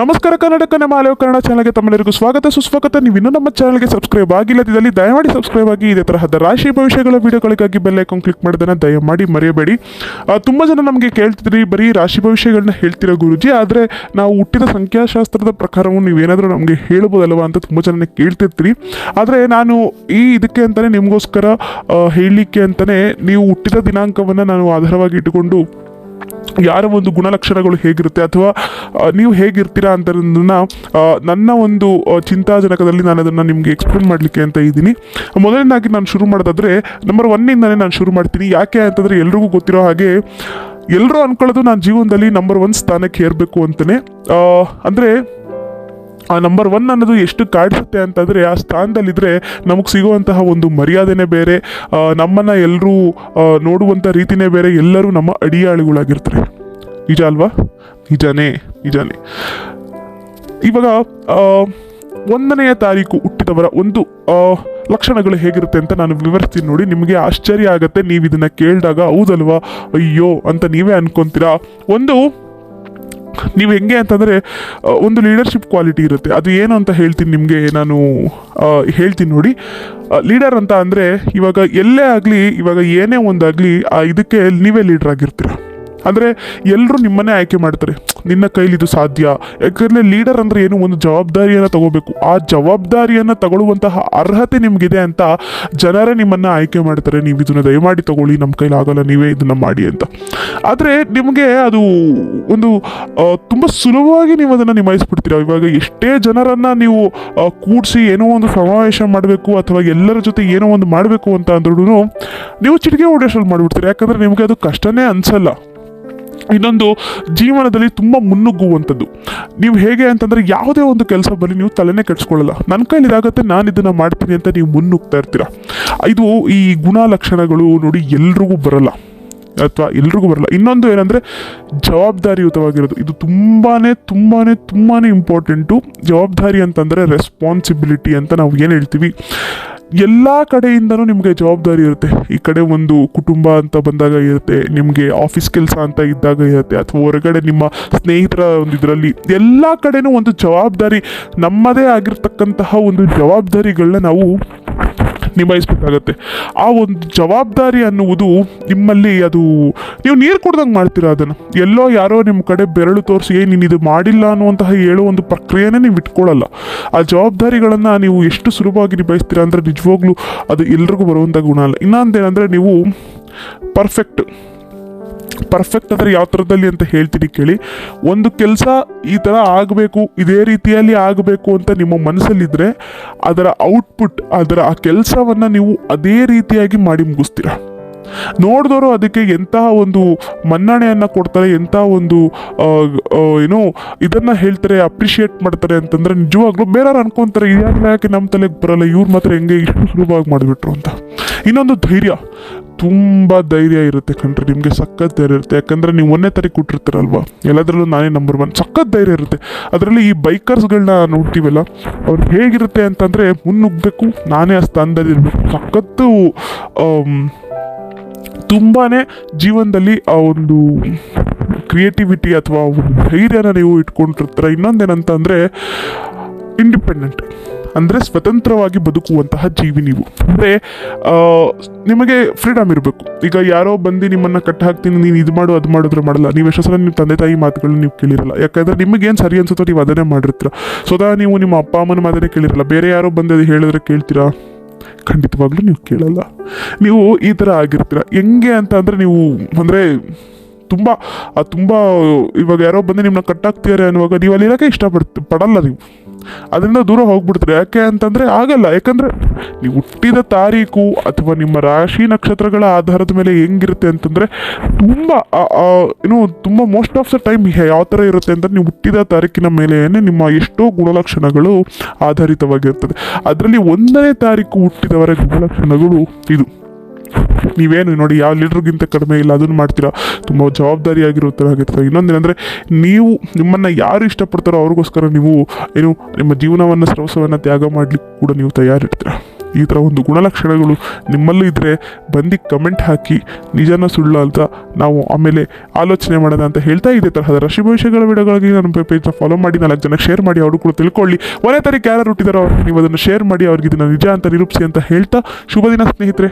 ನಮಸ್ಕಾರ ಕರ್ನಾಟಕ ನಮ್ಮ ಆಲಯ ಕನ್ನಡ ಚಾನಲ್ಗೆ ತಮ್ಮೆಲ್ಲರಿಗೂ ಸ್ವಾಗತ. ಸುಸ್ವಾಗತ. ನೀವು ಇನ್ನೂ ನಮ್ಮ ಚಾನಲ್ಗೆ ಸಬ್ಸ್ಕ್ರೈಬ್ ಆಗಿಲ್ಲದಿದ್ದಲ್ಲಿ ದಯಮಾಡಿ ಸಬ್ಸ್ಕ್ರೈಬ್ ಆಗಿ. ಇದೇ ತರಹದ ರಾಶಿ ಭವಿಷ್ಯಗಳ ವಿಡಿಯೋಗಳಿಗಾಗಿ ಬೆಲ್ ಐಕಾನ್ ಕ್ಲಿಕ್ ಮಾಡೋದನ್ನು ದಯಮಾಡಿ ಮರೆಯಬೇಡಿ. ತುಂಬ ಜನ ನಮಗೆ ಕೇಳ್ತಿದ್ರಿ, ಬರೀ ರಾಶಿ ಭವಿಷ್ಯಗಳನ್ನ ಹೇಳ್ತಿರೋ ಗುರುಜಿ? ಆದರೆ ನಾವು ಹುಟ್ಟಿದ ಸಂಖ್ಯಾಶಾಸ್ತ್ರದ ಪ್ರಕಾರವು ನೀವೇನಾದರೂ ನಮಗೆ ಹೇಳ್ಬೋದಲ್ವಾ ಅಂತ ತುಂಬ ಜನ ಕೇಳ್ತಿರ್ತೀರಿ. ಆದರೆ ನಾನು ಈ ಇದಕ್ಕೆ ಅಂತಲೇ ನಿಮಗೋಸ್ಕರ ಹೇಳಲಿಕ್ಕೆ ಅಂತಲೇ ನೀವು ಹುಟ್ಟಿದ ದಿನಾಂಕವನ್ನು ನಾನು ಆಧಾರವಾಗಿ ಇಟ್ಟುಕೊಂಡು ಯಾರ ಒಂದು ಗುಣಲಕ್ಷಣಗಳು ಹೇಗಿರುತ್ತೆ ಅಥವಾ ನೀವು ಹೇಗಿರ್ತೀರಾ ಅಂತ ನನ್ನ ಒಂದು ಚಿಂತಾಜನಕದಲ್ಲಿ ನಾನು ಅದನ್ನು ನಿಮಗೆ ಎಕ್ಸ್ಪ್ಲೇನ್ ಮಾಡಲಿಕ್ಕೆ ಅಂತ ಇದ್ದೀನಿ. ಮೊದಲನೇದಾಗಿ ನಾನು ಶುರು ಮಾಡೋದಾದರೆ ನಂಬರ್ ಒನ್ನಿಂದನೇ ನಾನು ಶುರು ಮಾಡ್ತೀನಿ. ಯಾಕೆ ಅಂತಂದರೆ ಎಲ್ರಿಗೂ ಗೊತ್ತಿರೋ ಹಾಗೆ ಎಲ್ಲರೂ ಅಂದ್ಕೊಳ್ಳೋದು ನಾನು ಜೀವನದಲ್ಲಿ ನಂಬರ್ ಒನ್ ಸ್ಥಾನಕ್ಕೆ ಏರಬೇಕು ಅಂತಲೇ ಅಂದರೆ ಆ ನಂಬರ್ ಒನ್ ಅನ್ನೋದು ಎಷ್ಟು ಕಾಡಿಸುತ್ತೆ ಅಂತಂದರೆ ಆ ಸ್ಥಾನದಲ್ಲಿದ್ದರೆ ನಮಗೆ ಸಿಗುವಂತಹ ಒಂದು ಮರ್ಯಾದೆನೇ ಬೇರೆ ನಮ್ಮನ್ನು ಎಲ್ಲರೂ ನೋಡುವಂಥ ರೀತಿನೇ ಬೇರೆ, ಎಲ್ಲರೂ ನಮ್ಮ ಅಡಿಯಾಳುಗಳಾಗಿರ್ತಾರೆ. ನಿಜ ಅಲ್ವಾ? ನಿಜನೇ, ನಿಜಾನೇ. ಇವಾಗ ಒಂದನೆಯ ತಾರೀಕು ಹುಟ್ಟಿದವರ ಒಂದು ಲಕ್ಷಣಗಳು ಹೇಗಿರುತ್ತೆ ಅಂತ ನಾನು ವಿವರಿಸ್ತೀನಿ ನೋಡಿ. ನಿಮಗೆ ಆಶ್ಚರ್ಯ ಆಗುತ್ತೆ. ನೀವು ಇದನ್ನು ಕೇಳಿದಾಗ ಹೌದಲ್ವಾ? ಅಯ್ಯೋ ಅಂತ ನೀವೇ ಅನ್ಕೊಂತೀರಾ? ಒಂದು ನೀವು ಹೆಂಗೆ ಅಂತಂದರೆ ಒಂದು ಲೀಡರ್ಶಿಪ್ ಕ್ವಾಲಿಟಿ ಇರುತ್ತೆ. ಅದು ಏನು ಅಂತ ಹೇಳ್ತೀನಿ ನಿಮಗೆ, ನಾನು ಹೇಳ್ತೀನಿ ನೋಡಿ. ಲೀಡರ್ ಅಂತ ಅಂದರೆ ಇವಾಗ ಎಲ್ಲೇ ಆಗಲಿ, ಇವಾಗ ಏನೇ ಒಂದಾಗಲಿ ಇದಕ್ಕೆ ನೀವೇ ಲೀಡರ್ ಆಗಿರ್ತೀರ. ಅಂದರೆ ಎಲ್ಲರೂ ನಿಮ್ಮನ್ನೇ ಆಯ್ಕೆ ಮಾಡ್ತಾರೆ. ನಿನ್ನ ಕೈಲಿ ಇದು ಸಾಧ್ಯ. ಯಾಕಂದರೆ ಲೀಡರ್ ಅಂದರೆ ಏನು? ಒಂದು ಜವಾಬ್ದಾರಿಯನ್ನು ತಗೋಬೇಕು. ಆ ಜವಾಬ್ದಾರಿಯನ್ನು ತಗೊಳ್ಳುವಂತಹ ಅರ್ಹತೆ ನಿಮಗಿದೆ ಅಂತ ಜನರೇ ನಿಮ್ಮನ್ನು ಆಯ್ಕೆ ಮಾಡ್ತಾರೆ. ನೀವು ಇದನ್ನು ದಯಮಾಡಿ ತಗೊಳ್ಳಿ. ನಮ್ಮ ಕೈಲಿ ಆಗಲ್ಲ. ನೀವೇ ಇದನ್ನು ಮಾಡಿ ಅಂತ. ಆದರೆ ನಿಮಗೆ ಅದು ಒಂದು ತುಂಬ ಸುಲಭವಾಗಿ ನೀವು ಅದನ್ನು ನಿಭಾಯಿಸ್ಬಿಡ್ತೀರ? ಇವಾಗ ಎಷ್ಟೇ ಜನರನ್ನು ನೀವು ಕೂಡಿಸಿ ಏನೋ ಒಂದು ಸಮಾವೇಶ ಮಾಡಬೇಕು ಅಥವಾ ಎಲ್ಲರ ಜೊತೆ ಏನೋ ಒಂದು ಮಾಡಬೇಕು ಅಂತ ಅಂದ್ರೂ ನೀವು ಚಿಟಿಕೆ ಹೊಡೆಯೋಷ್ಟ್ರಲ್ಲಿ ಮಾಡಿಬಿಡ್ತೀರಿ? ಯಾಕಂದರೆ ನಿಮಗೆ ಅದು ಕಷ್ಟನೇ ಅನಿಸಲ್ಲ. ಇನ್ನೊಂದು ಜೀವನದಲ್ಲಿ ತುಂಬ ಮುನ್ನುಗ್ಗುವಂಥದ್ದು. ನೀವು ಹೇಗೆ ಅಂತಂದರೆ ಯಾವುದೇ ಒಂದು ಕೆಲಸ ಬರಲಿ ನೀವು ತಲೆನೇ ಕೆಡಿಸ್ಕೊಳ್ಳಲ್ಲ. ನನ್ನ ಕೈಲಿ ಇದಾಗತ್ತೆ ನಾನು ಇದನ್ನು ಮಾಡ್ತೀನಿ ಅಂತ ನೀವು ಮುನ್ನುಗ್ತಾ ಇರ್ತೀರ. ಇದು ಈ ಗುಣಲಕ್ಷಣಗಳು ನೋಡಿ ಎಲ್ರಿಗೂ ಬರಲ್ಲ. ಅಥವಾ ಎಲ್ರಿಗೂ ಬರಲ್ಲ. ಇನ್ನೊಂದು ಏನಂದರೆ ಜವಾಬ್ದಾರಿಯುತವಾಗಿರೋದು. ಇದು ತುಂಬಾ ತುಂಬಾ ತುಂಬಾ ಇಂಪಾರ್ಟೆಂಟು ಜವಾಬ್ದಾರಿ ಅಂತಂದರೆ ರೆಸ್ಪಾನ್ಸಿಬಿಲಿಟಿ ಅಂತ ನಾವು ಏನು ಹೇಳ್ತೀವಿ? ಎಲ್ಲ ಕಡೆಯಿಂದನೂ ನಿಮಗೆ ಜವಾಬ್ದಾರಿ ಇರುತ್ತೆ. ಈ ಕಡೆ ಒಂದು ಕುಟುಂಬ ಅಂತ ಬಂದಾಗ ಇರುತ್ತೆ, ನಿಮಗೆ ಆಫೀಸ್ ಕೆಲಸ ಅಂತ ಇದ್ದಾಗ ಇರುತ್ತೆ, ಅಥವಾ ಹೊರಗಡೆ ನಿಮ್ಮ ಸ್ನೇಹಿತರ ಒಂದು ಇದರಲ್ಲಿ ಎಲ್ಲ ಕಡೆನೂ ಒಂದು ಜವಾಬ್ದಾರಿ ನಮ್ಮದೇ ಆಗಿರ್ತಕ್ಕಂತಹ ಒಂದು ಜವಾಬ್ದಾರಿಗಳನ್ನ ನಾವು ನಿಭಾಯಿಸ್ಬೇಕಾಗತ್ತೆ. ಆ ಒಂದು ಜವಾಬ್ದಾರಿ ಅನ್ನುವುದು ನಿಮ್ಮಲ್ಲಿ ಅದು, ನೀವು ನೀರು ಕುಡ್ದಂಗೆ ಮಾಡ್ತೀರಾ ಅದನ್ನು? ಎಲ್ಲೋ ಯಾರೋ ನಿಮ್ಮ ಕಡೆ ಬೆರಳು ತೋರಿಸಿ ನೀನು ಇದು ಮಾಡಿಲ್ಲ ಅನ್ನುವಂತಹ ಹೇಳೋ ಒಂದು ಪ್ರಕ್ರಿಯೆನೇ ನೀವು ಇಟ್ಕೊಳ್ಳಲ್ಲ. ಆ ಜವಾಬ್ದಾರಿಗಳನ್ನು ನೀವು ಎಷ್ಟು ಸುಲಭವಾಗಿ ನಿಭಾಯಿಸ್ತೀರಾ ಅಂದರೆ ನಿಜವಾಗ್ಲೂ ಅದು ಎಲ್ರಿಗೂ ಬರುವಂಥ ಗುಣ ಅಲ್ಲ. ಇನ್ನೊಂದೇನೆಂದರೆ ನೀವು ಪರ್ಫೆಕ್ಟ್ ಪರ್ಫೆಕ್ಟ್ ಅಂದರೆ ಯಾವ ಥರದಲ್ಲಿ ಅಂತ ಹೇಳ್ತೀನಿ ಕೇಳಿ. ಒಂದು ಕೆಲಸ ಈ ಥರ ಆಗಬೇಕು, ಇದೇ ರೀತಿಯಲ್ಲಿ ಆಗಬೇಕು ಅಂತ ನಿಮ್ಮ ಮನಸ್ಸಲ್ಲಿದ್ದರೆ ಅದರ ಔಟ್ಪುಟ್ ಅದರ ಆ ಕೆಲಸವನ್ನು ನೀವು ಅದೇ ರೀತಿಯಾಗಿ ಮಾಡಿ ಮುಗಿಸ್ತೀರ? ನೋಡಿದವರು ಅದಕ್ಕೆ ಎಂತಹ ಒಂದು ಮನ್ನಣೆಯನ್ನು ಕೊಡ್ತಾರೆ, ಎಂತಹ ಒಂದು ಏನು ಇದನ್ನು ಹೇಳ್ತಾರೆ ಅಪ್ರಿಷಿಯೇಟ್ ಮಾಡ್ತಾರೆ ಅಂತಂದರೆ ನಿಜವಾಗ್ಲೂ ಬೇರೆಯವ್ರು ಅನ್ಕೊಂತಾರೆ, ಇದ್ಯಾಕೆ ಯಾಕೆ ನಮ್ಮ ತಲೆಗೆ ಬರಲ್ಲ, ಇವ್ರು ಮಾತ್ರ ಹೆಂಗೆ ಇಷ್ಟು ಸುಲಭವಾಗಿ ಮಾಡಿಬಿಟ್ರು ಅಂತ. ಇನ್ನೊಂದು ಧೈರ್ಯ. ತುಂಬ ಧೈರ್ಯ ಇರುತ್ತೆ ಕಣ್ರಿ, ನಿಮಗೆ ಸಖತ್ ಧೈರ್ಯ ಇರುತ್ತೆ. ಯಾಕಂದರೆ ನೀವು ಒಂದನೇ ತಾರೀಕು ಕೊಟ್ಟಿರ್ತೀರಲ್ವ ಎಲ್ಲದರಲ್ಲೂ ನಾನೇ ನಂಬರ್ ಒನ್ ಸಖತ್ ಧೈರ್ಯ ಇರುತ್ತೆ. ಅದರಲ್ಲಿ ಈ ಬೈಕರ್ಸ್ಗಳನ್ನ ನೋಡ್ತೀವಲ್ಲ, ಅವ್ರು ಹೇಗಿರುತ್ತೆ ಅಂತಂದರೆ ಮುನ್ನುಗ್ಗಬೇಕು ನಾನೇ ಆ ಸ್ಥಾನದಲ್ಲಿ ಇರಬೇಕು. ಸಖತ್ತು ತುಂಬಾ ಜೀವನದಲ್ಲಿ ಆ ಒಂದು ಕ್ರಿಯೇಟಿವಿಟಿ ಅಥವಾ ಒಂದು ಧೈರ್ಯನ ನೀವು ಇಟ್ಕೊಂಡಿರ್ತೀರ. ಇನ್ನೊಂದೇನಂತ ಅಂದರೆ ಇಂಡಿಪೆಂಡೆಂಟ್ ಅಂದರೆ ಸ್ವತಂತ್ರವಾಗಿ ಬದುಕುವಂತಹ ಜೀವಿ ನೀವು. ಅಂದರೆ ನಿಮಗೆ ಫ್ರೀಡಮ್ ಇರಬೇಕು. ಈಗ ಯಾರೋ ಬಂದು ನಿಮ್ಮನ್ನು ಕಟ್ಟ ಹಾಕ್ತೀನಿ, ನೀನು ಇದು ಮಾಡು, ಅದು ಮಾಡಿದ್ರೆ ಮಾಡಲ್ಲ. ನೀವು ಎಷ್ಟೋ ಸಲ ನಿಮ್ಮ ತಂದೆ ತಾಯಿ ಮಾತುಗಳನ್ನ ನೀವು ಕೇಳಿರಲ್ಲ. ಯಾಕಂದರೆ ನಿಮಗೇನು ಸರಿ ಅನ್ಸುತ್ತೋ ನೀವು ಅದನ್ನೇ ಮಾಡಿರ್ತೀರ. ಸ್ವತಃ ನೀವು ನಿಮ್ಮ ಅಪ್ಪ ಅಮ್ಮನ ಮಾತನ್ನೇ ಕೇಳಿರಲ್ಲ. ಬೇರೆ ಯಾರೋ ಬಂದು ಅದು ಹೇಳಿದ್ರೆ ಕೇಳ್ತೀರಾ? ಖಂಡಿತವಾಗ್ಲೂ ನೀವು ಕೇಳಲ್ಲ. ನೀವು ಈ ಥರ ಆಗಿರ್ತೀರ. ಹೆಂಗೆ ಅಂತ ಅಂದರೆ ನೀವು, ಅಂದರೆ ತುಂಬ ತುಂಬ ಇವಾಗ ಯಾರೋ ಬಂದು ನಿಮ್ಮನ್ನ ಕಟ್ಟಾಕ್ತಿದ್ದಾರೆ ಅನ್ನುವಾಗ ನೀವು ಅಲ್ಲಿ ಇರೋಕ್ಕೆ ಇಷ್ಟಪಡ್ತೀವಿ ಪಡಲ್ಲ ನೀವು. ಅದರಿಂದ ದೂರ ಹೋಗ್ಬಿಡ್ತಾರೆ. ಯಾಕೆ ಅಂತಂದರೆ ಆಗಲ್ಲ. ಯಾಕಂದರೆ ನೀವು ಹುಟ್ಟಿದ ತಾರೀಕು ಅಥವಾ ನಿಮ್ಮ ರಾಶಿ ನಕ್ಷತ್ರಗಳ ಆಧಾರದ ಮೇಲೆ ಹೆಂಗಿರುತ್ತೆ ಅಂತಂದರೆ ತುಂಬ ಏನು, ತುಂಬ ಮೋಸ್ಟ್ ಆಫ್ ದ ಟೈಮ್ ಯಾವ ಥರ ಇರುತ್ತೆ ಅಂತಂದ್ರೆ ನೀವು ಹುಟ್ಟಿದ ತಾರೀಕಿನ ಮೇಲೆ ನಿಮ್ಮ ಎಷ್ಟೋ ಗುಣಲಕ್ಷಣಗಳು ಆಧಾರಿತವಾಗಿರ್ತದೆ. ಅದರಲ್ಲಿ ಒಂದನೇ ತಾರೀಕು ಹುಟ್ಟಿದವರ ಗುಣಲಕ್ಷಣಗಳು ಇದು. ನೀವೇನು ನೋಡಿ ಯಾವ ಲೀಡ್ರಿಗಿಂತ ಕಡಿಮೆ ಇಲ್ಲ, ಅದನ್ನು ಮಾಡ್ತೀರಾ? ತುಂಬ ಜವಾಬ್ದಾರಿಯಾಗಿರೋ ಥರ ಆಗಿರ್ತದೆ ಇನ್ನೊಂದೇನೆಂದರೆ, ನೀವು ನಿಮ್ಮನ್ನು ಯಾರು ಇಷ್ಟಪಡ್ತಾರೋ ಅವ್ರಿಗೋಸ್ಕರ ನೀವು ಏನು ನಿಮ್ಮ ಜೀವನವನ್ನು ಸ್ರವಸವನ್ನು ತ್ಯಾಗ ಮಾಡಲಿಕ್ಕೆ ಕೂಡ ನೀವು ತಯಾರಿರ್ತೀರ. ಈ ಥರ ಒಂದು ಗುಣಲಕ್ಷಣಗಳು ನಿಮ್ಮಲ್ಲೂ ಇದ್ದರೆ ಬಂದು ಕಮೆಂಟ್ ಹಾಕಿ, ನಿಜನ ಸುಳ್ಳು ಅಂತ ನಾವು ಆಮೇಲೆ ಆಲೋಚನೆ ಮಾಡೋಣ ಅಂತ ಹೇಳ್ತಾ ಇದೇ ತರಹದ ರಾಶಿ ಭವಿಷ್ಯಗಳ ವಿಡಿಯೋಗಳಿಗೆ ನಮ್ಮ ಪೇಜ್ನ ಫಾಲೋ ಮಾಡಿ, ನಾಲ್ಕು ಜನಕ್ಕೆ ಶೇರ್ ಮಾಡಿ, ಅವರು ಕೂಡ ತಿಳ್ಕೊಳ್ಳಿ. ಒಳ್ಳೆ ತಾರೀಕು ಯಾರು ಹುಟ್ಟಿದಾರೋ ನೀವು ಅದನ್ನು ಶೇರ್ ಮಾಡಿ, ಅವ್ರಿಗೆ ಇದನ್ನು ನಿಜ ಅಂತ ನಿರೂಪಿಸಿ ಅಂತ ಹೇಳ್ತಾ ಶುಭ ದಿನ ಸ್ನೇಹಿತರೆ.